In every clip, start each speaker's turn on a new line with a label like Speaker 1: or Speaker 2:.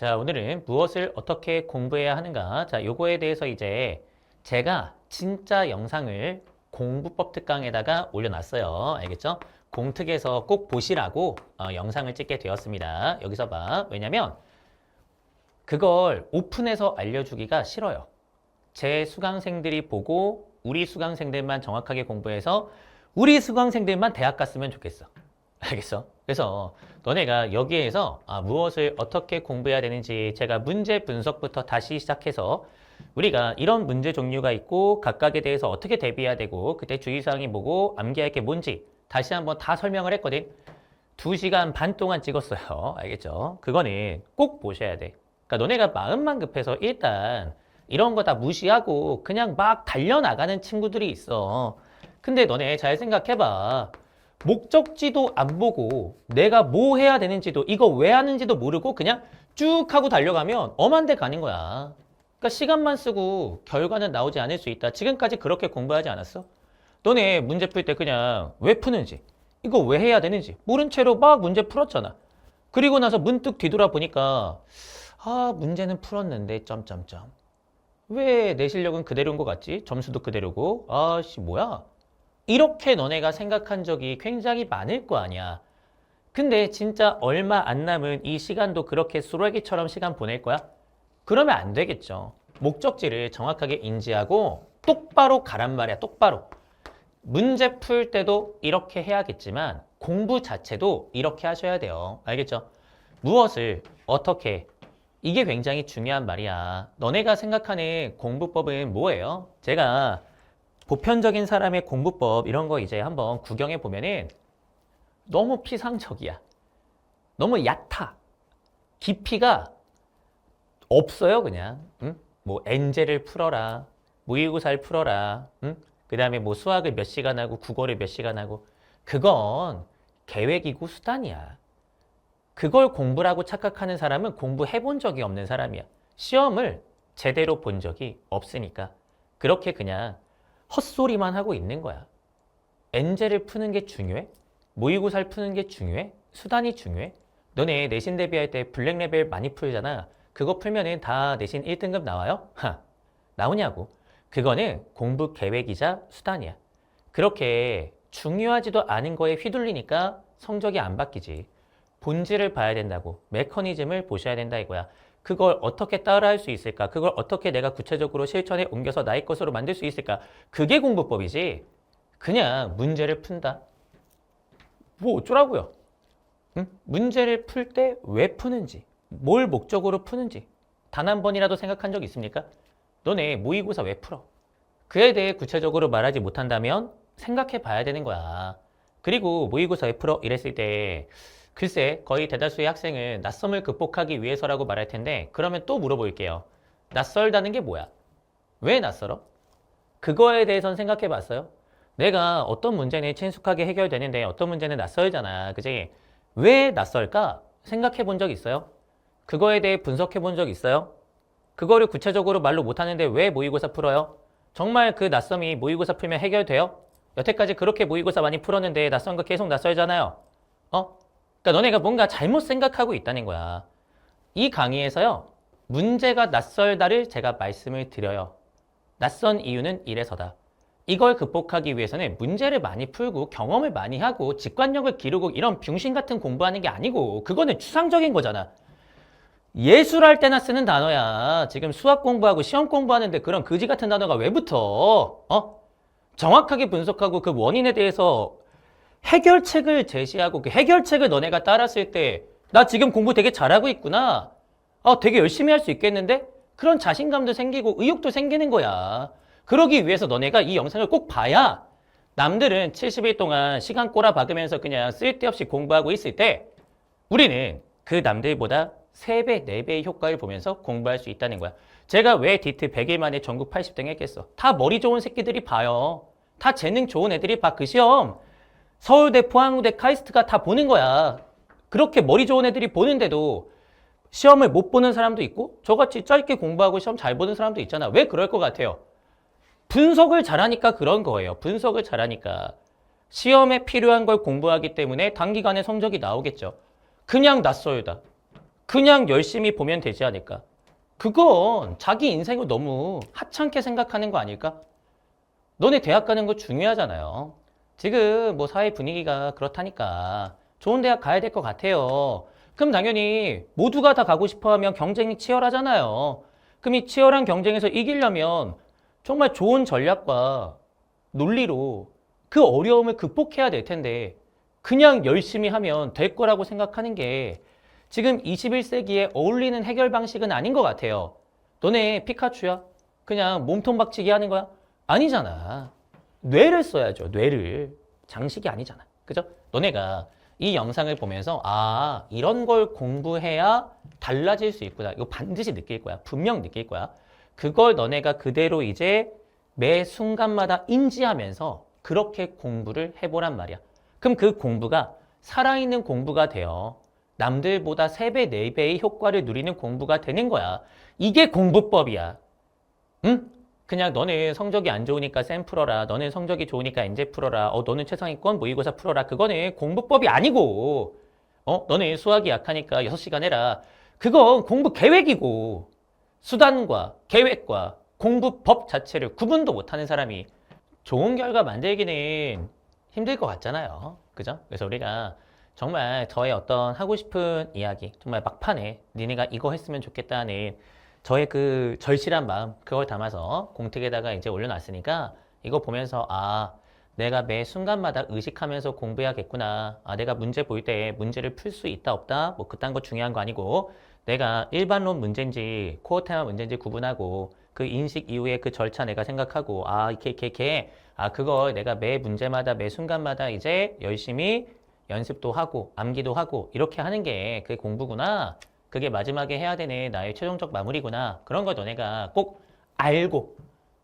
Speaker 1: 자, 오늘은 무엇을 어떻게 공부해야 하는가? 자, 요거에 대해서 이제 제가 진짜 영상을 공부법 특강에다가 올려놨어요. 알겠죠? 공특에서 꼭 보시라고 어, 영상을 찍게 되었습니다. 여기서 봐. 왜냐면 그걸 오픈해서 알려주기가 싫어요. 제 수강생들이 보고 우리 수강생들만 정확하게 공부해서 우리 수강생들만 대학 갔으면 좋겠어. 알겠어? 그래서 너네가 여기에서 아, 무엇을 어떻게 공부해야 되는지 제가 문제 분석부터 다시 시작해서 우리가 이런 문제 종류가 있고 각각에 대해서 어떻게 대비해야 되고 그때 주의사항이 뭐고 암기할 게 뭔지 다시 한번 다 설명을 했거든. 두 시간 반 동안 찍었어요. 알겠죠? 그거는 꼭 보셔야 돼. 그러니까 너네가 마음만 급해서 일단 이런 거 다 무시하고 그냥 막 달려나가는 친구들이 있어. 근데 너네 잘 생각해봐. 목적지도 안 보고 내가 뭐 해야 되는지도 이거 왜 하는지도 모르고 그냥 쭉 하고 달려가면 엄한 데 가는 거야. 그러니까 시간만 쓰고 결과는 나오지 않을 수 있다. 지금까지 그렇게 공부하지 않았어? 너네 문제 풀 때 그냥 왜 푸는지 이거 왜 해야 되는지 모른 채로 막 문제 풀었잖아. 그리고 나서 문득 뒤돌아보니까 아 문제는 풀었는데 점점점 왜 내 실력은 그대로인 것 같지? 점수도 그대로고 아씨 뭐야? 이렇게 너네가 생각한 적이 굉장히 많을 거 아니야. 근데 진짜 얼마 안 남은 이 시간도 그렇게 쓰레기처럼 시간 보낼 거야? 그러면 안 되겠죠. 목적지를 정확하게 인지하고 똑바로 가란 말이야, 똑바로. 문제 풀 때도 이렇게 해야겠지만 공부 자체도 이렇게 하셔야 돼요. 알겠죠? 무엇을 어떻게 이게 굉장히 중요한 말이야. 너네가 생각하는 공부법은 뭐예요? 제가 보편적인 사람의 공부법 이런 거 이제 한번 구경해 보면은 너무 피상적이야. 너무 얕아. 깊이가 없어요, 그냥. 응? 뭐 엔젤을 풀어라. 모의고사를 풀어라. 응? 그다음에 뭐 수학을 몇 시간 하고 국어를 몇 시간 하고 그건 계획이고 수단이야. 그걸 공부라고 착각하는 사람은 공부해 본 적이 없는 사람이야. 시험을 제대로 본 적이 없으니까. 그렇게 그냥 헛소리만 하고 있는 거야. 엔젤을 푸는 게 중요해? 모의고사를 푸는 게 중요해? 수단이 중요해? 너네 내신 대비할 때 블랙 레벨 많이 풀잖아. 그거 풀면은 다 내신 1등급 나와요? 하, 나오냐고. 그거는 공부 계획이자 수단이야. 그렇게 중요하지도 않은 거에 휘둘리니까 성적이 안 바뀌지. 본질을 봐야 된다고. 메커니즘을 보셔야 된다 이거야. 그걸 어떻게 따라할 수 있을까? 그걸 어떻게 내가 구체적으로 실천에 옮겨서 나의 것으로 만들 수 있을까? 그게 공부법이지. 그냥 문제를 푼다. 뭐 어쩌라고요? 응? 문제를 풀 때 왜 푸는지, 뭘 목적으로 푸는지 단 한 번이라도 생각한 적 있습니까? 너네 모의고사 왜 풀어? 그에 대해 구체적으로 말하지 못한다면 생각해 봐야 되는 거야. 그리고 모의고사 왜 풀어? 이랬을 때 글쎄 거의 대다수의 학생은 낯섦을 극복하기 위해서라고 말할 텐데 그러면 또 물어볼게요. 낯설다는 게 뭐야? 왜 낯설어? 그거에 대해선 생각해 봤어요? 내가 어떤 문제는 친숙하게 해결되는데 어떤 문제는 낯설잖아. 그지? 왜 낯설까? 생각해 본 적 있어요? 그거에 대해 분석해 본 적 있어요? 그거를 구체적으로 말로 못하는데 왜 모의고사 풀어요? 정말 그 낯섦이 모의고사 풀면 해결돼요? 여태까지 그렇게 모의고사 많이 풀었는데 낯선 거 계속 낯설잖아요. 어? 그러니까 너네가 뭔가 잘못 생각하고 있다는 거야. 이 강의에서요. 문제가 낯설다를 제가 말씀을 드려요. 낯선 이유는 이래서다. 이걸 극복하기 위해서는 문제를 많이 풀고 경험을 많이 하고 직관력을 기르고 이런 병신 같은 공부하는 게 아니고 그거는 추상적인 거잖아. 예술할 때나 쓰는 단어야. 지금 수학 공부하고 시험 공부하는데 그런 거지 같은 단어가 왜 붙어? 어? 정확하게 분석하고 그 원인에 대해서 해결책을 제시하고 그 해결책을 너네가 따랐을 때 나 지금 공부 되게 잘하고 있구나. 아, 되게 열심히 할 수 있겠는데? 그런 자신감도 생기고 의욕도 생기는 거야. 그러기 위해서 너네가 이 영상을 꼭 봐야 남들은 70일 동안 시간 꼬라 박으면서 그냥 쓸데없이 공부하고 있을 때 우리는 그 남들보다 3배, 4배의 효과를 보면서 공부할 수 있다는 거야. 제가 왜 디트 100일 만에 전국 80등 했겠어? 다 머리 좋은 새끼들이 봐요. 다 재능 좋은 애들이 봐. 그 시험. 서울대, 포항대, 카이스트가 다 보는 거야. 그렇게 머리 좋은 애들이 보는데도 시험을 못 보는 사람도 있고 저같이 짧게 공부하고 시험 잘 보는 사람도 있잖아. 왜 그럴 것 같아요? 분석을 잘하니까 그런 거예요. 분석을 잘하니까. 시험에 필요한 걸 공부하기 때문에 단기간에 성적이 나오겠죠. 그냥 낯설다. 그냥 열심히 보면 되지 않을까? 그건 자기 인생을 너무 하찮게 생각하는 거 아닐까? 너네 대학 가는 거 중요하잖아요. 지금 뭐 사회 분위기가 그렇다니까 좋은 대학 가야 될 것 같아요. 그럼 당연히 모두가 다 가고 싶어 하면 경쟁이 치열하잖아요. 그럼 이 치열한 경쟁에서 이기려면 정말 좋은 전략과 논리로 그 어려움을 극복해야 될 텐데 그냥 열심히 하면 될 거라고 생각하는 게 지금 21세기에 어울리는 해결 방식은 아닌 것 같아요. 너네 피카츄야? 그냥 몸통 박치기 하는 거야? 아니잖아. 뇌를 써야죠. 뇌를. 장식이 아니잖아. 그죠? 너네가 이 영상을 보면서 아 이런 걸 공부해야 달라질 수 있구나. 이거 반드시 느낄 거야. 분명 느낄 거야. 그걸 너네가 그대로 이제 매 순간마다 인지하면서 그렇게 공부를 해보란 말이야. 그럼 그 공부가 살아있는 공부가 돼요. 남들보다 3배, 4배의 효과를 누리는 공부가 되는 거야. 이게 공부법이야. 응? 그냥 너는 성적이 안 좋으니까 쌤 풀어라. 너는 성적이 좋으니까 엔제 풀어라. 어, 너는 최상위권 모의고사 풀어라. 그거는 공부법이 아니고, 어, 너는 수학이 약하니까 6시간 해라. 그건 공부 계획이고, 수단과 계획과 공부법 자체를 구분도 못하는 사람이 좋은 결과 만들기는 힘들 것 같잖아요. 그죠? 그래서 우리가 정말 저의 어떤 하고 싶은 이야기, 정말 막판에 니네가 이거 했으면 좋겠다는 저의 그 절실한 마음, 그걸 담아서 공특에다가 이제 올려놨으니까 이거 보면서 아, 내가 매 순간마다 의식하면서 공부해야겠구나. 아, 내가 문제 볼 때 문제를 풀 수 있다, 없다. 뭐 그딴 거 중요한 거 아니고 내가 일반론 문제인지 코어 테마 문제인지 구분하고 그 인식 이후에 그 절차 내가 생각하고 아, 이렇게, 이렇게, 이렇게. 아, 그걸 내가 매 문제마다 매 순간마다 이제 열심히 연습도 하고 암기도 하고 이렇게 하는 게 그게 공부구나. 그게 마지막에 해야 되는 나의 최종적 마무리구나. 그런 걸 너네가 꼭 알고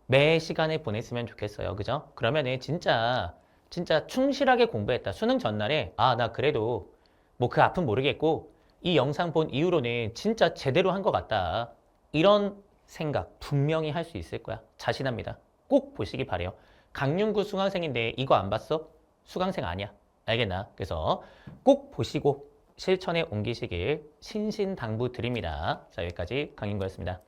Speaker 1: 매 시간에 보냈으면 좋겠어요. 그죠? 그러면은 진짜 진짜 충실하게 공부했다. 수능 전날에 아, 나 그래도 뭐 그 앞은 모르겠고 이 영상 본 이후로는 진짜 제대로 한 것 같다. 이런 생각 분명히 할 수 있을 거야. 자신합니다. 꼭 보시기 바래요. 강윤구 수강생인데 이거 안 봤어? 수강생 아니야. 알겠나? 그래서 꼭 보시고 실천에 옮기시길 신신당부 드립니다. 자, 여기까지 강윤구였습니다.